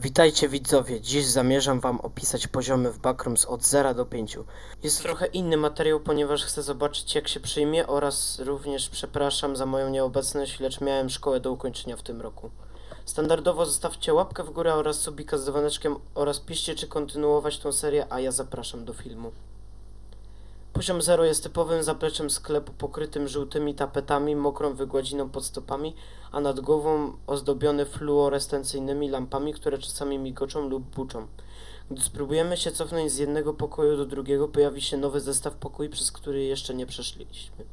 Witajcie widzowie, dziś zamierzam wam opisać poziomy w Backrooms od 0 do 5. Jest trochę inny materiał, ponieważ chcę zobaczyć jak się przyjmie oraz również przepraszam za moją nieobecność, lecz miałem szkołę do ukończenia w tym roku. Standardowo zostawcie łapkę w górę oraz subika z dzwoneczkiem oraz piszcie czy kontynuować tą serię, a ja zapraszam do filmu. Poziom 0 jest typowym zapleczem sklepu pokrytym żółtymi tapetami, mokrą wygładziną pod stopami, a nad głową ozdobiony fluorescencyjnymi lampami, które czasami migoczą lub buczą. Gdy spróbujemy się cofnąć z jednego pokoju do drugiego, pojawi się nowy zestaw pokoi, przez który jeszcze nie przeszliśmy.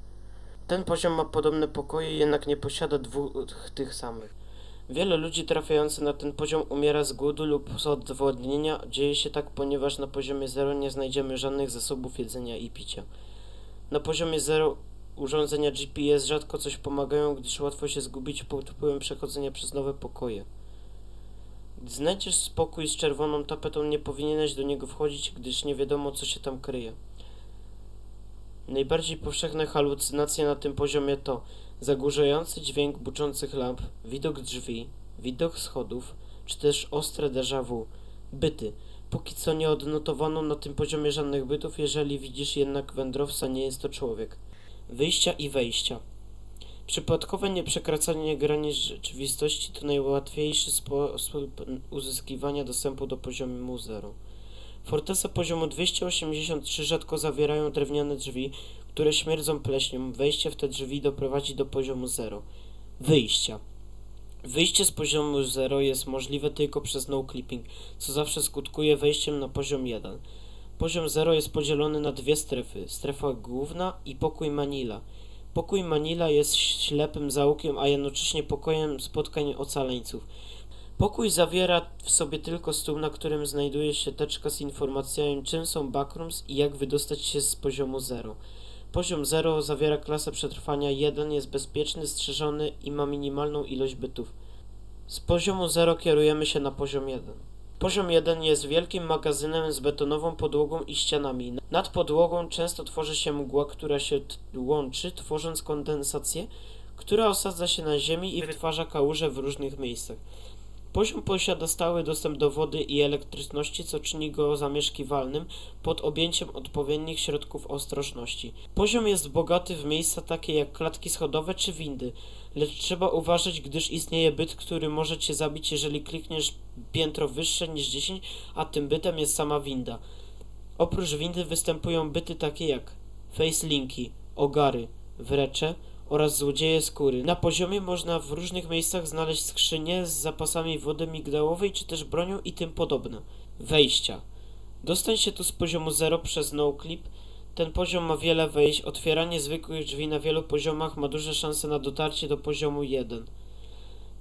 Ten poziom ma podobne pokoje, jednak nie posiada dwóch tych samych. Wiele ludzi trafiających na ten poziom umiera z głodu lub z odwodnienia. Dzieje się tak, ponieważ na poziomie 0 nie znajdziemy żadnych zasobów jedzenia i picia. Na poziomie 0 urządzenia GPS rzadko coś pomagają, gdyż łatwo się zgubić pod wpływem przechodzenia przez nowe pokoje. Gdy znajdziesz spokój z czerwoną tapetą, nie powinieneś do niego wchodzić, gdyż nie wiadomo, co się tam kryje. Najbardziej powszechne halucynacje na tym poziomie to zagłuszający dźwięk buczących lamp, widok drzwi, widok schodów, czy też ostre déjà vu. Byty. Póki co nie odnotowano na tym poziomie żadnych bytów, jeżeli widzisz jednak wędrowca, nie jest to człowiek. Wyjścia i wejścia. Przypadkowe nieprzekraczanie granic rzeczywistości to najłatwiejszy sposób uzyskiwania dostępu do poziomu 0. Fortece poziomu 283 rzadko zawierają drewniane drzwi, które śmierdzą pleśnią. Wejście w te drzwi doprowadzi do poziomu 0. Wyjścia. Wyjście z poziomu 0 jest możliwe tylko przez no clipping, co zawsze skutkuje wejściem na poziom 1. Poziom 0 jest podzielony na dwie strefy: strefa główna i pokój Manila. Pokój Manila jest ślepym zaułkiem, a jednocześnie pokojem spotkań ocaleńców. Pokój zawiera w sobie tylko stół, na którym znajduje się teczka z informacjami, czym są backrooms i jak wydostać się z poziomu 0. Poziom 0 zawiera klasę przetrwania 1, jest bezpieczny, strzeżony i ma minimalną ilość bytów. Z poziomu 0 kierujemy się na poziom 1. Poziom 1 jest wielkim magazynem z betonową podłogą i ścianami. Nad podłogą często tworzy się mgła, która się łączy, tworząc kondensację, która osadza się na ziemi i wytwarza kałuże w różnych miejscach. Poziom posiada stały dostęp do wody i elektryczności, co czyni go zamieszkiwalnym pod objęciem odpowiednich środków ostrożności. Poziom jest bogaty w miejsca takie jak klatki schodowe czy windy, lecz trzeba uważać, gdyż istnieje byt, który może cię zabić, jeżeli klikniesz piętro wyższe niż 10, a tym bytem jest sama winda. Oprócz windy występują byty takie jak facelinki, ogary, wrecze, oraz złodzieje skóry. Na poziomie można w różnych miejscach znaleźć skrzynie z zapasami wody migdałowej czy też bronią i tym podobne. Wejścia. Dostań się tu z poziomu 0 przez noclip. Ten poziom ma wiele wejść. Otwieranie zwykłych drzwi na wielu poziomach ma duże szanse na dotarcie do poziomu 1.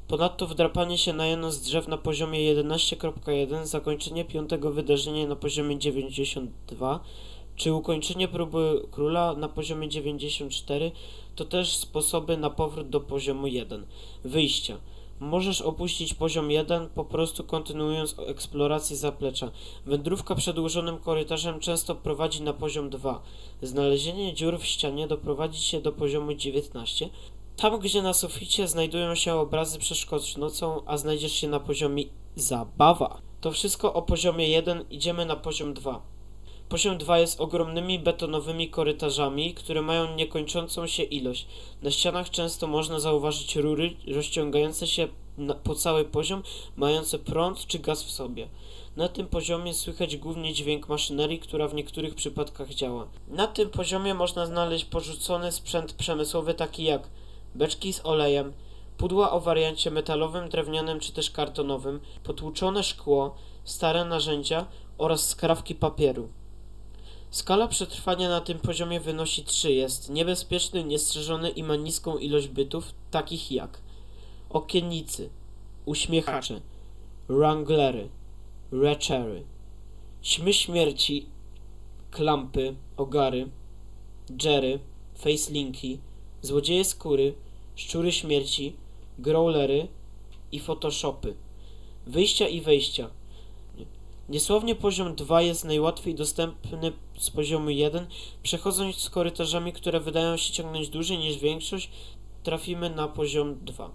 Ponadto wdrapanie się na jedno z drzew na poziomie 11.1, zakończenie piątego wydarzenia na poziomie 92, czy ukończenie próby króla na poziomie 94 to też sposoby na powrót do poziomu 1. Wyjścia. Możesz opuścić poziom 1 po prostu kontynuując eksplorację zaplecza. Wędrówka przedłużonym korytarzem często prowadzi na poziom 2. Znalezienie dziur w ścianie doprowadzi cię do poziomu 19. Tam, gdzie na suficie znajdują się obrazy przeszkód nocą, a znajdziesz się na poziomie zabawa. To wszystko o poziomie 1, idziemy na poziom 2. Poziom 2 jest ogromnymi betonowymi korytarzami, które mają niekończącą się ilość. Na ścianach często można zauważyć rury rozciągające się na, po cały poziom, mające prąd czy gaz w sobie. Na tym poziomie słychać głównie dźwięk maszynerii, która w niektórych przypadkach działa. Na tym poziomie można znaleźć porzucony sprzęt przemysłowy taki jak beczki z olejem, pudła o wariancie metalowym, drewnianym czy też kartonowym, potłuczone szkło, stare narzędzia oraz skrawki papieru. Skala przetrwania na tym poziomie wynosi 3. Jest niebezpieczny, niestrzeżony i ma niską ilość bytów, takich jak okiennicy, uśmiechacze, wranglery, rechery, ćmy śmierci, klampy, ogary, dżery, facelinki, złodzieje skóry, szczury śmierci, growlery i photoshopy. Wyjścia i wejścia. Niesłownie poziom 2 jest najłatwiej dostępny z poziomu 1. Przechodząc z korytarzami, które wydają się ciągnąć dłużej niż większość, trafimy na poziom 2.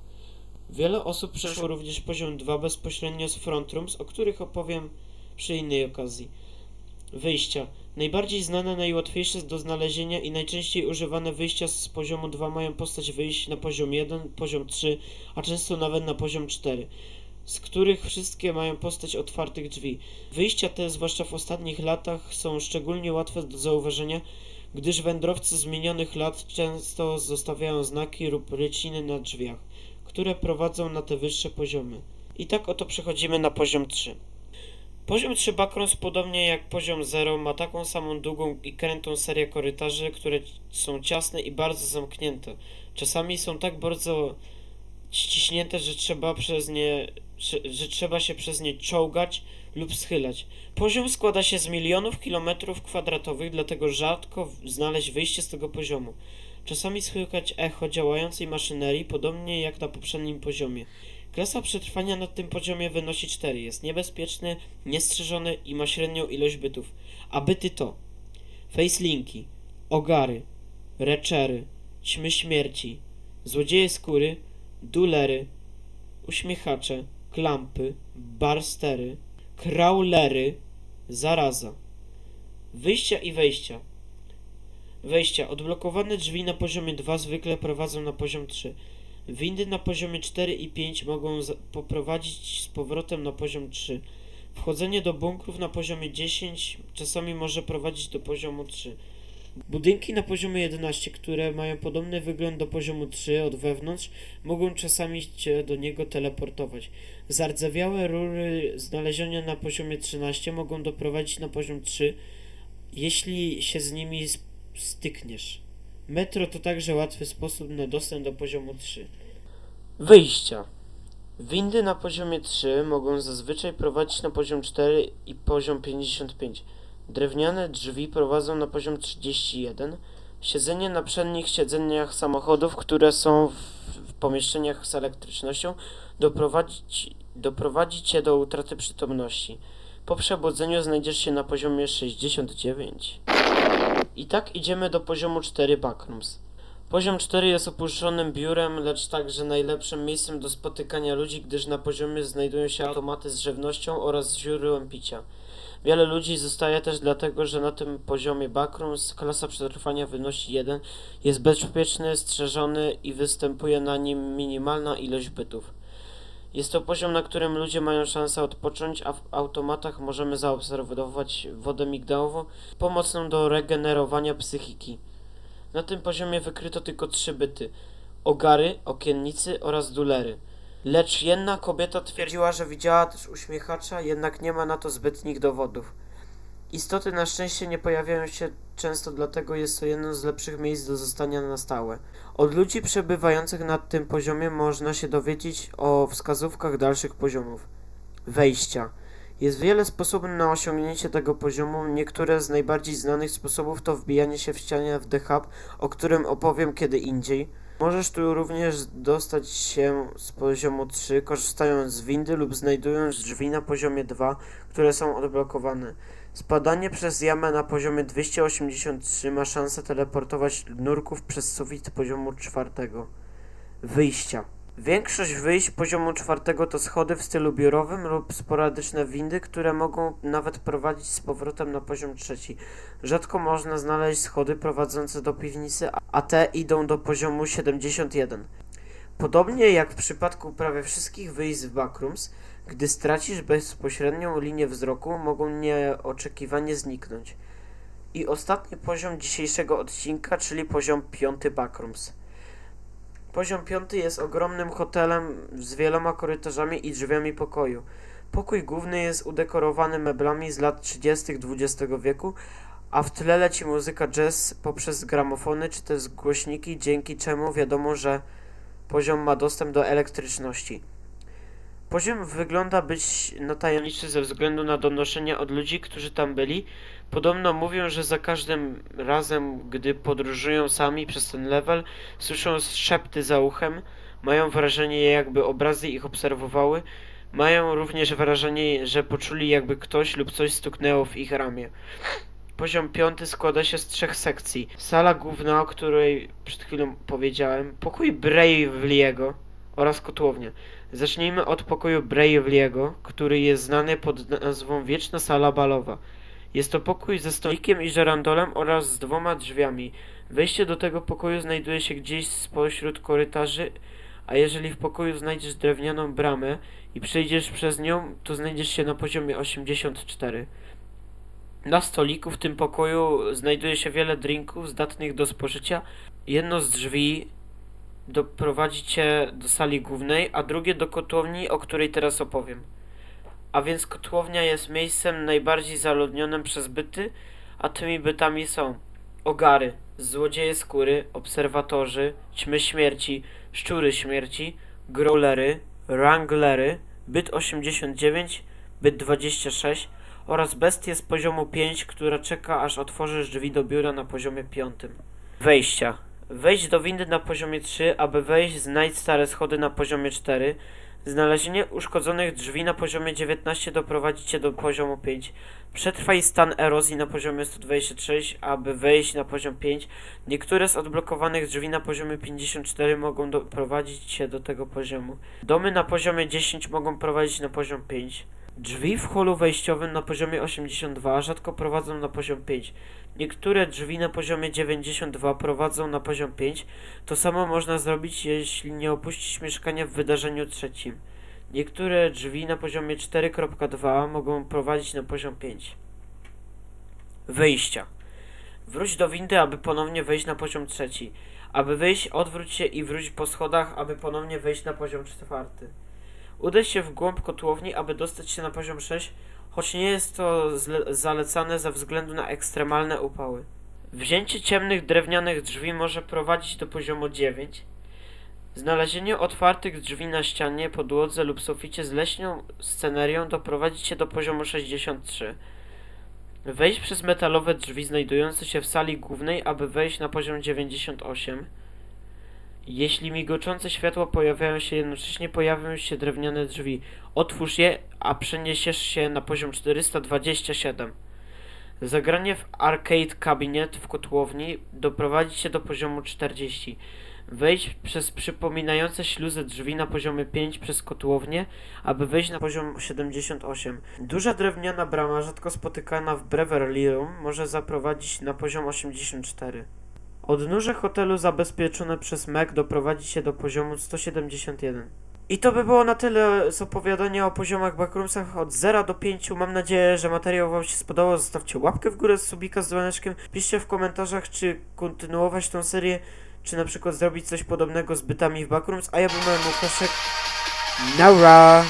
Wiele osób przeszło również poziom 2 bezpośrednio z front rooms, o których opowiem przy innej okazji. Wyjścia. Najbardziej znane, najłatwiejsze do znalezienia i najczęściej używane wyjścia z poziomu 2 mają postać wyjść na poziom 1, poziom 3, a często nawet na poziom 4, z których wszystkie mają postać otwartych drzwi. Wyjścia te, zwłaszcza w ostatnich latach, są szczególnie łatwe do zauważenia, gdyż wędrowcy z minionych lat często zostawiają znaki lub ryciny na drzwiach, które prowadzą na te wyższe poziomy. I tak oto przechodzimy na poziom 3. Poziom 3 Backrooms, podobnie jak poziom 0, ma taką samą długą i krętą serię korytarzy, które są ciasne i bardzo zamknięte. Czasami są tak bardzo ściśnięte, że trzeba przez nie, że, trzeba się przez nie czołgać lub schylać. Poziom składa się z milionów kilometrów kwadratowych, dlatego rzadko znaleźć wyjście z tego poziomu. Czasami słychać echo działającej maszynerii, podobnie jak na poprzednim poziomie. Klasa przetrwania na tym poziomie wynosi 4. Jest niebezpieczny, niestrzeżony i ma średnią ilość bytów. A byty to facelinki, ogary, reczery, ćmy śmierci, złodzieje skóry, dulery, uśmiechacze, klampy, barstery, crawlery, zaraza. Wyjścia i wejścia. Wejścia. Odblokowane drzwi na poziomie 2 zwykle prowadzą na poziom 3. Windy na poziomie 4 i 5 mogą poprowadzić z powrotem na poziom 3. Wchodzenie do bunkrów na poziomie 10 czasami może prowadzić do poziomu 3. Budynki na poziomie 11, które mają podobny wygląd do poziomu 3 od wewnątrz, mogą czasami cię do niego teleportować. Zardzewiałe rury znalezione na poziomie 13 mogą doprowadzić na poziom 3, jeśli się z nimi stykniesz. Metro to także łatwy sposób na dostęp do poziomu 3. Wyjścia. Windy na poziomie 3 mogą zazwyczaj prowadzić na poziom 4 i poziom 55. Drewniane drzwi prowadzą na poziom 31. Siedzenie na przednich siedzeniach samochodów, które są w, pomieszczeniach z elektrycznością, doprowadzić, doprowadzi cię do utraty przytomności. Po przebudzeniu znajdziesz się na poziomie 69. I tak idziemy do poziomu 4 Backrooms. Poziom 4 jest opuszczonym biurem, lecz także najlepszym miejscem do spotykania ludzi, gdyż na poziomie znajdują się automaty z żywnością oraz źródłem picia. Wiele ludzi zostaje też dlatego, że na tym poziomie Backrooms klasa przetrwania wynosi 1, jest bezpieczny, strzeżony i występuje na nim minimalna ilość bytów. Jest to poziom, na którym ludzie mają szansę odpocząć, a w automatach możemy zaobserwować wodę migdałową, pomocną do regenerowania psychiki. Na tym poziomie wykryto tylko trzy byty: ogary, okiennicy oraz dulery. Lecz jedna kobieta twierdziła, że widziała też uśmiechacza, jednak nie ma na to zbytnich dowodów. Istoty na szczęście nie pojawiają się często, dlatego jest to jedno z lepszych miejsc do zostania na stałe. Od ludzi przebywających na tym poziomie można się dowiedzieć o wskazówkach dalszych poziomów. Wejścia. Jest wiele sposobów na osiągnięcie tego poziomu. Niektóre z najbardziej znanych sposobów to wbijanie się w ścianę w The Hub, o którym opowiem kiedy indziej. Możesz tu również dostać się z poziomu 3, korzystając z windy lub znajdując drzwi na poziomie 2, które są odblokowane. Spadanie przez jamę na poziomie 283 ma szansę teleportować nurków przez sufit poziomu 4. Wyjścia. Większość wyjść poziomu czwartego to schody w stylu biurowym lub sporadyczne windy, które mogą nawet prowadzić z powrotem na poziom trzeci. Rzadko można znaleźć schody prowadzące do piwnicy, a te idą do poziomu 71. Podobnie jak w przypadku prawie wszystkich wyjść z backrooms, gdy stracisz bezpośrednią linię wzroku, mogą nieoczekiwanie zniknąć. I ostatni poziom dzisiejszego odcinka, czyli poziom 5 backrooms. Poziom piąty jest ogromnym hotelem z wieloma korytarzami i drzwiami pokoju. Pokój główny jest udekorowany meblami z lat 30. XX wieku, a w tle leci muzyka jazz poprzez gramofony czy też głośniki, dzięki czemu wiadomo, że poziom ma dostęp do elektryczności. Poziom wygląda być na tajemniczy ze względu na donoszenia od ludzi, którzy tam byli. Podobno mówią, że za każdym razem, gdy podróżują sami przez ten level, słyszą szepty za uchem, mają wrażenie, jakby obrazy ich obserwowały. Mają również wrażenie, że poczuli, jakby ktoś lub coś stuknęło w ich ramię. Poziom piąty składa się z trzech sekcji. Sala główna, o której przed chwilą powiedziałem, pokój Bravely'ego oraz kotłownię. Zacznijmy od pokoju Bravely'ego, który jest znany pod nazwą Wieczna Sala Balowa. Jest to pokój ze stolikiem i żerandolem oraz z dwoma drzwiami. Wejście do tego pokoju znajduje się gdzieś spośród korytarzy, a jeżeli w pokoju znajdziesz drewnianą bramę i przejdziesz przez nią, to znajdziesz się na poziomie 84. Na stoliku w tym pokoju znajduje się wiele drinków zdatnych do spożycia. Jedno z drzwi doprowadzi cię do sali głównej, a drugie do kotłowni, o której teraz opowiem. A więc kotłownia jest miejscem najbardziej zaludnionym przez byty, a tymi bytami są ogary, złodzieje skóry, obserwatorzy, ćmy śmierci, szczury śmierci, growlery, wranglery, byt 89, byt 26 oraz bestie z poziomu 5, która czeka aż otworzysz drzwi do biura na poziomie 5. Wejścia. Wejdź do windy na poziomie 3, aby wejść znajdź stare schody na poziomie 4. Znalezienie uszkodzonych drzwi na poziomie 19 doprowadzi cię do poziomu 5. Przetrwaj stan erozji na poziomie 126, aby wejść na poziom 5. Niektóre z odblokowanych drzwi na poziomie 54 mogą doprowadzić cię do tego poziomu. Domy na poziomie 10 mogą prowadzić na poziom 5. Drzwi w holu wejściowym na poziomie 82 rzadko prowadzą na poziom 5. Niektóre drzwi na poziomie 92 prowadzą na poziom 5. To samo można zrobić, jeśli nie opuścisz mieszkania w wydarzeniu trzecim. Niektóre drzwi na poziomie 4.2 mogą prowadzić na poziom 5. Wyjścia. Wróć do windy, aby ponownie wejść na poziom trzeci. Aby wyjść, odwróć się i wróć po schodach, aby ponownie wejść na poziom czwarty. Udaj się w głąb kotłowni, aby dostać się na poziom 6, choć nie jest to zalecane ze względu na ekstremalne upały. Wzięcie ciemnych drewnianych drzwi może prowadzić do poziomu 9. Znalezienie otwartych drzwi na ścianie, podłodze lub suficie z leśną scenerią doprowadzi cię do poziomu 63. Wejdź przez metalowe drzwi znajdujące się w sali głównej, aby wejść na poziom 98. Jeśli migoczące światła pojawiają się jednocześnie, pojawią się drewniane drzwi. Otwórz je, a przeniesiesz się na poziom 427. Zagranie w Arcade Cabinet w kotłowni doprowadzi cię do poziomu 40. Wejdź przez przypominające śluzę drzwi na poziomie 5 przez kotłownię, aby wejść na poziom 78. Duża drewniana brama, rzadko spotykana w Beverly Room, może zaprowadzić na poziom 84. Odnóże hotelu zabezpieczone przez MEC doprowadzi się do poziomu 171. I to by było na tyle z opowiadania o poziomach backroomsach od 0 do 5. Mam nadzieję, że materiał wam się spodobał. Zostawcie łapkę w górę z subika z dzwoneczkiem. Piszcie w komentarzach, czy kontynuować tą serię, czy na przykład zrobić coś podobnego z bytami w backrooms. A ja byłem Łukaszek. Nara!